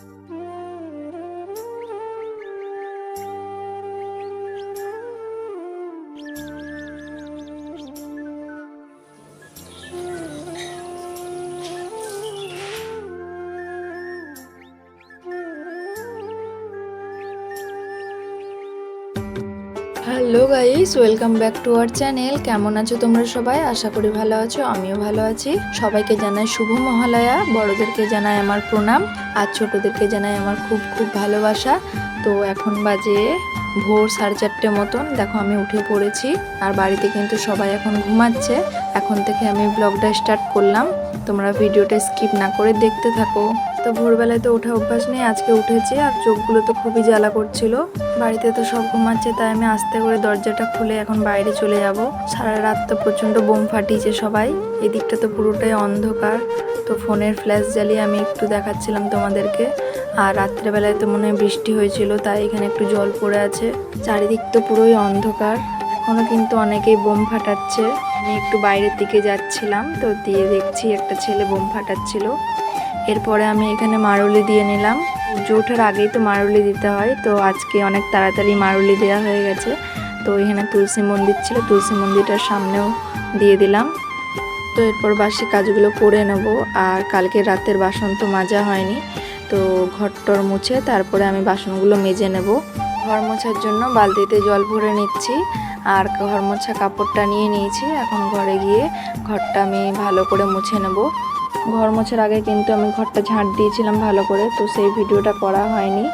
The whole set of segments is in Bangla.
Hmm. Hello guys, welcome back to our channel. কেমন আছো তোমরা সবাই? আশা করি ভালো আছো, আমিও ভালো আছি। সবাইকে জানাই শুভ মহালয়া। বড়দেরকে জানাই আমার প্রণাম, আর ছোটদেরকে জানাই আমার খুব খুব ভালোবাসা। তো এখন বাজে ভোর সাড়ে চারটে মতন। দেখো, আমি উঠে পড়েছি, আর বাড়িতে কিন্তু সবাই এখন ঘুমাচ্ছে। এখন থেকে আমি ব্লগটা স্টার্ট করলাম। তোমরা ভিডিওটা স্কিপ না করে দেখতে থাকো। তো ভোরবেলায় তো ওঠা অভ্যাস নেই, আজকে উঠেছি আর চোখগুলো তো খুবই জ্বালা করছিল। বাড়িতে তো সব ঘুমাচ্ছে, তাই আমি আস্তে করে দরজাটা খুলে এখন বাইরে চলে যাব। সারা রাত তো প্রচণ্ড বোম ফাটিয়েছে সবাই, এদিকটা তো পুরোটাই অন্ধকার। তো ফোনের ফ্ল্যাশ জ্বালিয়ে আমি একটু দেখাচ্ছিলাম তোমাদেরকে। আর রাত্রেবেলায় তো মনে হয় বৃষ্টি হয়েছিল, তাই এখানে একটু জল পড়ে আছে। চারিদিক তো পুরোই অন্ধকার, এখনও কিন্তু অনেকেই বোম ফাটাচ্ছে। আমি একটু বাইরের দিকে যাচ্ছিলাম, তো দিয়ে দেখছি একটা ছেলে বোম ফাটাচ্ছিল। এরপরে আমি এখানে মারুলি দিয়ে নিলাম। সূর্য ওঠার আগেই তো মারুলি দিতে হয়, তো আজকে অনেক তাড়াতাড়ি মারুলি দেওয়া হয়ে গেছে। তো এখানে তুলসী মন্দির ছিল, তুলসী মন্দিরটার সামনেও দিয়ে দিলাম। তো এরপর বাসি কাজগুলো করে নেব, আর কালকে রাতের বাসন তো মাজা হয়নি। তো ঘরটর মুছে তারপরে আমি বাসনগুলো মেজে নেব। ঘর মোছার জন্য বালতিতে জল ভরে নিচ্ছি, আর ঘর মোছা কাপড়টা নিয়ে নিয়েছি। এখন ঘরে গিয়ে ঘরটা আমি ভালো করে মুছে নেব। ঘর মোছার আগে কিন্তু আমি ঘরটা ঝাঁট দিয়েছিলাম ভালো করে, তো সেই ভিডিওটা করা হয়নি।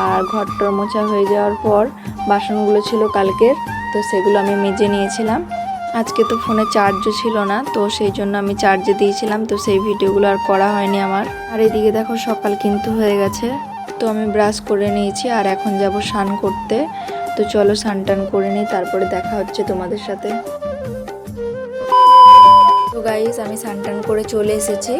আর ঘরটা মোছা হয়ে যাওয়ার পর বাসনগুলো ছিল কালকের, তো সেগুলো আমি মেজে নিয়েছিলাম। আজকে তো ফোনে চার্জও ছিল না, তো সেই জন্য আমি চার্জে দিয়েছিলাম, তো সেই ভিডিওগুলো আর করা হয়নি আমার। আর এদিকে দেখো সকাল কিন্তু হয়ে গেছে, তো আমি ব্রাশ করে নিয়েছি, আর এখন যাব স্নান করতে। তো চলো স্নান টান করে নিই, তারপরে দেখা হচ্ছে তোমাদের সাথে। তো গাইস আমি স্নান করে চলে এসেছি।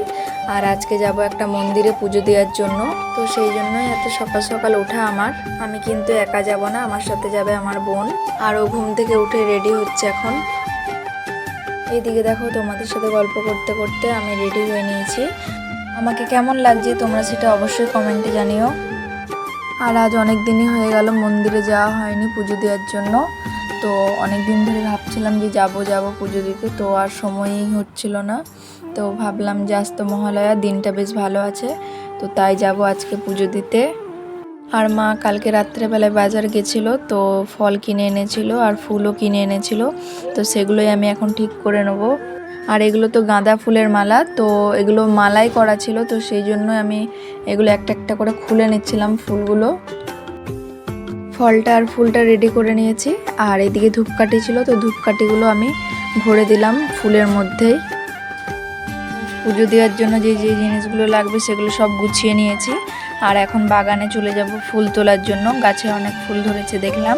আর আজকে যাব একটা মন্দিরে পুজো দেওয়ার জন্য। তো সেই জন্যই এত সকাল সকাল ওঠা আমার। আমি কিন্তু একা যাব না, আমার সাথে যাবে আমার বোন। আর ও ঘুম থেকে উঠে রেডি হচ্ছে এখন। এইদিকে দেখো, তোমাদের সাথে গল্প করতে করতে আমি রেডি হয়ে নিয়েছি। আমাকে কেমন লাগছে তোমরা সেটা অবশ্যই কমেন্টে জানিও। আর আজ অনেক দিনই হয়ে গেল মন্দিরে যাওয়া হয়নি পুজো দেওয়ার জন্য। তো অনেক দিন ধরে ভাবছিলাম যে যাব যাব পুজো দিতে। তো আর সময়ই হচ্ছিল না। তো ভাবলাম যে আজ তো মহালয়া, দিনটা বেশ ভালো আছে। তো তাই যাব আজকে পুজো দিতে। আর মা কালকে রাত্রেবেলায় বাজার গেছিল, তো ফল কিনে এনেছিল আর ফুলও কিনে এনেছিল। তো সেগুলোই আমি এখন ঠিক করে নেব। আর এগুলো তো গাঁদা ফুলের মালা, তো এগুলো মালাই করা ছিল, তো সেই জন্য আমি এগুলো একটা একটা করে খুলে নিচ্ছিলাম ফুলগুলো। ফলটা আর ফুলটা রেডি করে নিয়েছি। আর এদিকে ধূপকাঠি ছিল, তো ধূপকাঠিগুলো আমি ভরে দিলাম ফুলের মধ্যেই। পুজো দেওয়ার জন্য যে যে জিনিসগুলো লাগবে সেগুলো সব গুছিয়ে নিয়েছি। আর এখন বাগানে চলে যাব ফুল তোলার জন্য। গাছে অনেক ফুল ধরেছে দেখলাম,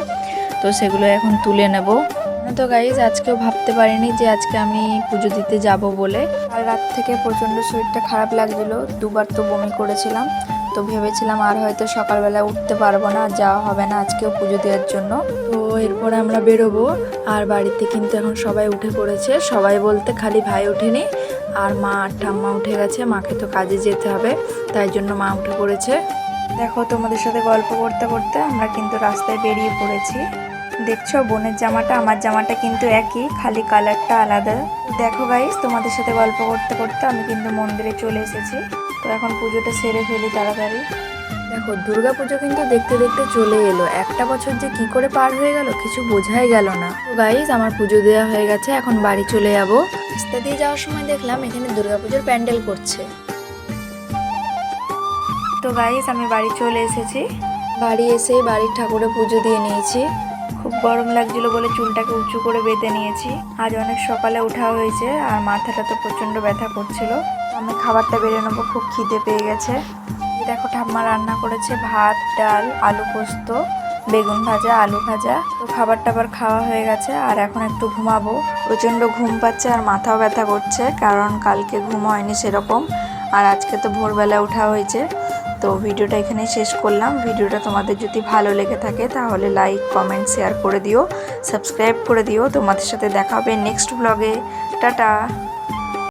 তো সেগুলো এখন তুলে নেব। তো গাইজ আজকেও ভাবতে পারিনি যে আজকে আমি পুজো দিতে যাব বলে। আর রাত থেকে প্রচণ্ড শরীরটা খারাপ লাগছিল, দুবার তো বমি করেছিলাম। তো ভেবেছিলাম আর হয়তো সকালবেলা উঠতে পারব না, যাওয়া হবে না আজকেও পুজো দেওয়ার জন্য। তো এরপরে আমরা বেরোবো। আর বাড়িতে কিন্তু এখন সবাই উঠে পড়েছে। সবাই বলতে খালি ভাই ওঠেনি, আর মা আর ঠাম্মা উঠে গেছে। মাকে তো কাজে যেতে হবে, তাই জন্য মা উঠে পড়েছে। দেখো তোমাদের সাথে গল্প করতে করতে আমরা কিন্তু রাস্তায় বেরিয়ে পড়েছি। দেখছ, বোনের জামাটা, আমার জামাটা কিন্তু একই, খালি কালারটা আলাদা। দেখো গাইস তোমাদের সাথে গল্প করতে করতে আমি কিন্তু মন্দিরে চলে এসেছি। তো এখন পুজোটা সেরে ফেলি তাড়াতাড়ি। দেখো দুর্গা পুজো কিন্তু দেখতে দেখতে চলে এলো। একটা বছর যে কি করে পার হয়ে গেল কিছু বোঝাই গেল না। তো গাইস আমার পুজো দেওয়া হয়ে গেছে এখন বাড়ি চলে যাব। রাস্তা দিয়ে যাওয়ার সময় দেখলাম এখানে দুর্গাপুজোর প্যান্ডেল করছে। তো গাইস আমি বাড়ি চলে এসেছি। বাড়ি এসে বাড়ির ঠাকুরে পুজো দিয়ে নিয়েছি। খুব গরম লাগছিল বলে চুলটাকে উঁচু করে বেঁধে নিয়েছি। আজ অনেক সকালে ওঠা হয়েছে আর মাথাটা তো প্রচণ্ড ব্যথা করছিল। আমি খাবারটা বেড়ে নেব, খুব খিদে পেয়ে গেছে। দেখো ঠাম্মা রান্না করেছে ভাত, ডাল, আলু পোস্ত, বেগুন ভাজা, আলু ভাজা। তো খাবার টাবার খাওয়া হয়ে গেছে, আর এখন একটু ঘুমাবো। প্রচণ্ড ঘুম পাচ্ছে আর মাথাও ব্যথা করছে, কারণ কালকে ঘুম হয়নি সেরকম, আর আজকে তো ভোরবেলা ওঠা হয়েছে। তো ভিডিওটা এখানেই শেষ করলাম। ভিডিওটা তোমাদের যদি ভালো লেগে থাকে, তাহলে লাইক, কমেন্ট, শেয়ার করে দিও, সাবস্ক্রাইব করে দিও। তোমাদের সাথে দেখা হবে নেক্সট ব্লগে। টাটা!